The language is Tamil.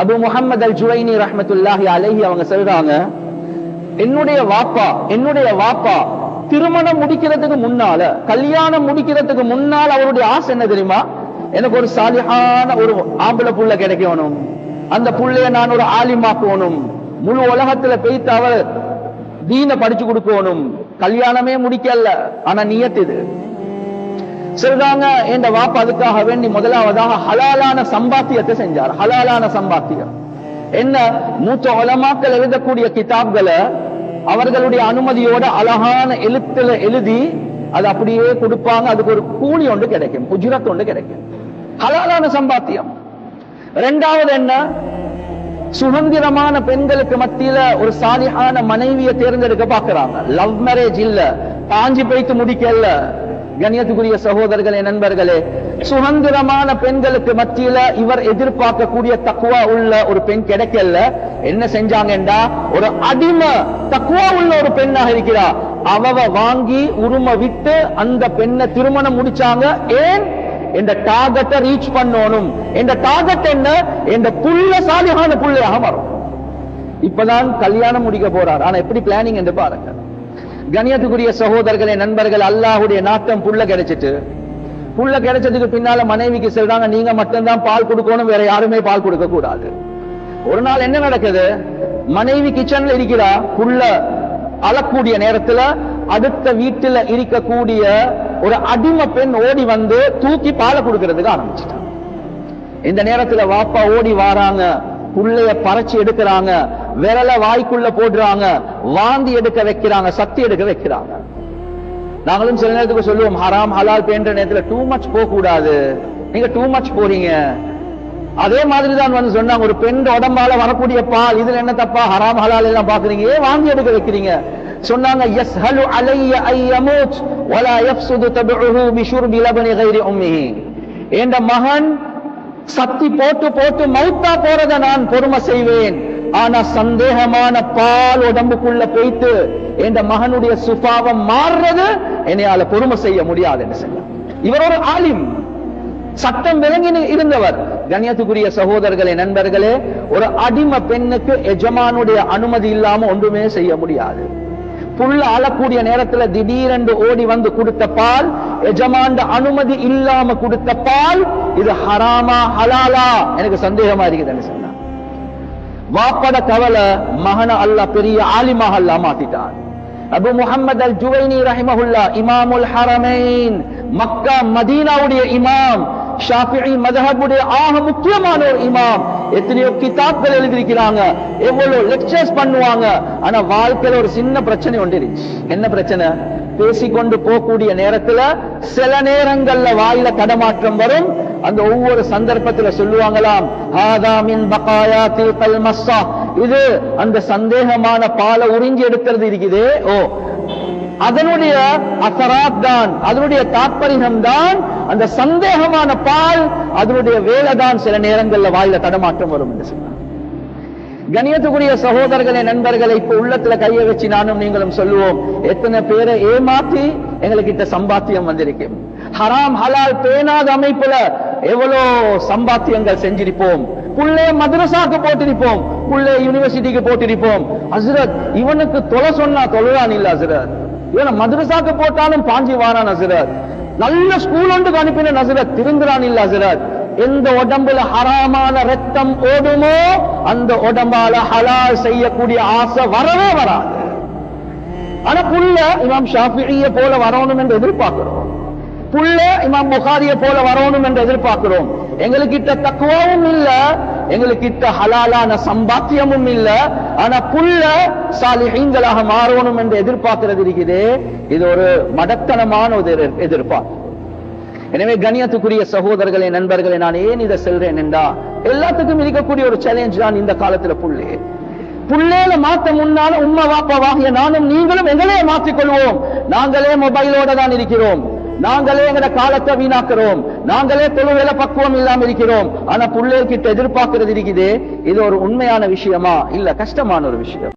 அபு முகமது அல் ஜுவைனி ரஹமத்துல்லாஹி அலஹி அவங்க சொல்றாங்க என்னுடைய வாப்பா என்னுடைய வாப்பா திருமணம் முடிக்கிறதுக்கு முன்னால கல்யாணம் முடிக்கிறதுக்கு முன்னால் அவருடைய ஆசை என்ன தெரியுமா? எனக்கு ஒரு சாலிஹான ஒரு ஆம்பளை புள்ள கிடைக்கணும். அந்த புள்ளைய நான் ஒரு ஆலிமாக்கணும். முழு உலகத்துல பெய்த்து அவர் தீன படிச்சு கொடுக்கணும். கல்யாணமே முடிக்கல. ஆனா நியத்து இது. சொல்றாங்க என்ற வாப்பா அதுக்காக வேண்டி முதலாவதாக ஹலாலான சம்பாத்தியத்தை செஞ்சார். ஹலாலான சம்பாத்தியம். என்ன? மூத்த உலமாக்கள் எழுதக்கூடிய கிதாப்களை அவர்களுடைய அனுமதியோட அழகான எழுத்துல எழுதி அது அப்படியே கொடுப்பாங்க. அதுக்கு ஒரு கூலி ஒன்று கிடைக்கும் உஜ்ரத் ஒன்று கிடைக்கும். ஹலாலான சம்பாத்தியம். ரெண்டாவது என்ன? சுதந்திரமான பெண்களுக்கு மத்தியில ஒரு சாதியான மனைவியை தேர்ந்தெடுக்க பாக்குறாங்க லவ் மேரேஜ் இல்ல. பாஞ்சி பைத்து முடிக்கல கண்ணியத்துக்குரிய சகோதரர்களே நண்பர்களே சுதந்திரமான பெண்களுக்கு மத்தியில இவர் எதிர்பார்க்கக்கூடிய தக்குவா உள்ள ஒரு பெண் கிடைக்கல. என்ன செஞ்சாங்கன்றா ஒரு அடிமை தக்குவா உள்ள ஒரு பெண்ணாக இருக்கிறா. அவ வாங்கி உரும விட்டு அந்த பெண்ணை திருமணம் முடிச்சாங்க. ஏன்? என்ற டார்கெட்டை ரீச் பண்ணணும். இந்த டார்கெட் என்ன? இந்த புள்ள சாலியான புள்ளையாக வரும் இப்பதான் கல்யாணம் முடிக்க போறார். ஆனா எப்படி பிளானிங் என்று பாருங்க. கணியத்துக்குரிய சகோதரர்களே நண்பர்கள் அல்லாஹுடைய நாட்டம் புள்ள கிடைச்சிட்டு புள்ள கிடைச்சதுக்கு பின்னால மனைவிக்கு சொல்றாங்க நீங்க மட்டும்தான் பால் கொடுக்கணும் வேற யாருமே பால் கொடுக்க கூடாது. ஒரு நாள் என்ன நடக்குது? மனைவி கிச்சன்ல இருக்கிறா புள்ள அழக்கூடிய நேரத்துல அடுத்த வீட்டுல இருக்கக்கூடிய ஒரு அடிமை பெண் ஓடி வந்து தூக்கி பாலை கொடுக்கறதுக்கு ஆரம்பிச்சிட்டான் இந்த நேரத்துல வாப்பா ஓடி வாராங்க புள்ளைய பறைச்சு எடுக்கிறாங்க விரல வாய்க்குள்ள போடுறாங்க வாந்தி எடுக்க வைக்கிறாங்க சக்தி எடுக்க வைக்கிறாங்க. நாங்களும் சில நேரத்துக்கு சொல்லுவோம் ஹராம் ஹலால் பேன்ற நேரத்துல டூ மச் போக கூடாது நீங்க டூ மச் போறீங்க. அதே மாதிரி தான் வந்து சொன்னாங்க ஒரு பெண் உடம்பால வரக்கூடிய பால் இதுல என்ன தப்பா? ஹராம் ஹலால் எல்லாம் பாக்குறீங்க ஏன் வாந்தி எடுக்க வைக்கிறீங்க? சொன்னாங்க எஸ் ஹலு அலைய ஐயமூச் ஒலா வலா யஃப்சுது தபுஹு மிஷூர் பிலபனி கைரி உம்மிஹி. என்ற மகன் சக்தி போட்டு போட்டு மௌத்தா போறத நான் பொறுமை செய்வேன். ஆனா சந்தேகமான பால் உடம்புக்குள்ள போய்த்து என்ற மகனுடைய சுபாவம் மாறுறது என்னையால பொறுமை செய்ய முடியாது என்று சொன்னார். இவர் ஒரு ஆலிம். சட்டம் விளங்கி இருந்தவர். கணியத்துக்குரிய சகோதரர்களே நண்பர்களே ஒரு அடிமை பெண்ணுக்கு எஜமானுடைய அனுமதி இல்லாம ஒன்றுமே செய்ய முடியாது. புல்ல அழக்கூடிய நேரத்துல திடீரென்று ஓடி வந்து கொடுத்த பால் எஜமாண்ட அனுமதி இல்லாம கொடுத்த பால் இது ஹராமா ஹலாலா எனக்கு சந்தேகமா இருக்குதுன்னு சொன்னார். வாப்பட கவலை மகன அல்ல பெரிய ஆலிமாக அல்ல மாத்திட்டார் அபு முகமது அல் ஜுவைனி ரஹிமஹுல்லா இமாமுல் ஹரமைன் மக்கா மதீனாவுடைய இமாம் ஷாஃபிஇ மதஹபுடைய ஆக முக்கியமான ஒரு இமாம். எத்தனையோ கிதாப்கள் எழுதியிருக்கிறாங்க எவ்வளவு லெக்சர்ஸ் பண்ணுவாங்க ஆனா வாழ்க்கையில ஒரு சின்ன பிரச்சனை ஒன்று இருந்துச்சு. என்ன பிரச்சனை? பேசிக்கொண்டு போகக்கூடிய நேரத்துல சில நேரங்கள்ல வாயில தடமாற்றம் வரும் அந்த ஒவ்வொரு சந்தர்ப்பத்துல சொல்லுவாங்களாம் ஆதாமின் பகாயா தீபல் மஸ்ஸா இது அந்த சந்தேகமான பாலை உறிஞ்சி எடுக்கிறது இருக்குது. ஓ அதனுடைய அசராத் தான் அதனுடைய தாற்பயம் தான் அந்த சந்தேகமான பால் அதனுடைய வேலை தான் சில நேரங்கள்ல வாயில தடமாற்றம் வரும் என்று சொன்னார் கணியத்துக்குரிய சகோதரர்களே நண்பர்களை இப்ப உள்ளத்துல கைய வச்சு நானும் நீங்களும் சொல்லுவோம் எத்தனை பேரை ஏமாத்தி எங்களுக்கு சம்பாத்தியம் வந்திருக்கேன் ஹராம் ஹலால் பேணாத அமைப்புல எவ்வளோ சம்பாத்தியங்கள் செஞ்சிருப்போம். புள்ளே மதரசாக்கு போட்டிருப்போம். புள்ளே யூனிவர்சிட்டிக்கு போட்டிருப்போம். அசரத் இவனுக்கு தொலை சொன்னா தொலைதான் இல்ல ஹசரத். இவனை மதரசாக்கு போட்டாலும் பாஞ்சி வாரான் ஹசரத். நல்ல ஸ்கூல் ஒன்றுக்கு அனுப்பின ஹசரத் திருந்துறான் இல்ல ஹசரத். எந்த உடம்புல ஹராமான ரத்தம் ஓடுமோ அந்த உடம்பால ஹலால் செய்யக்கூடிய ஆசை வரவே வராது. ஆனா புள்ள இமாம் ஷாஃபிய போல வரணும் என்று எதிர்பார்க்கிறோம். புள்ள இமாம் புகாரிய போல வரணும் என்று எதிர்பார்க்கிறோம். எங்களுக்கிட்ட தக்குவாவும் இல்ல எங்களுக்கிட்ட ஹலாலான சம்பாத்தியமும் இல்ல. ஆனா புள்ள சாலிஹீங்களாக மாறணும் என்று எதிர்பார்க்கிறது இருக்குது. இது ஒரு மடத்தனமான ஒரு எதிர்பார்ப்பு. எனவே கணியத்துக்குரிய சகோதரர்களே நண்பர்களே நான் ஏன் இதை செல்றேன் என்றா எல்லாத்துக்கும் இருக்கக்கூடிய ஒரு சேலஞ்ச் தான் இந்த காலத்துல புள்ளே. புள்ளேல மாத்த முன்னால உம்மா வாப்பாவாகிய நானும் நீங்களும் எங்களே மாற்றிக்கொள்வோம் நாங்களே மொபைலோட தான் இருக்கிறோம். நாங்களே எங்கட காலத்தை வீணாக்குறோம். நாங்களே தொழுவேல பக்குவம் இல்லாம இருக்கிறோம். ஆனா பிள்ளைகிட்ட எதிர்பார்க்கிறது இருக்குது. இது ஒரு உண்மையான விஷயமா? இல்ல கஷ்டமான ஒரு விஷயம்.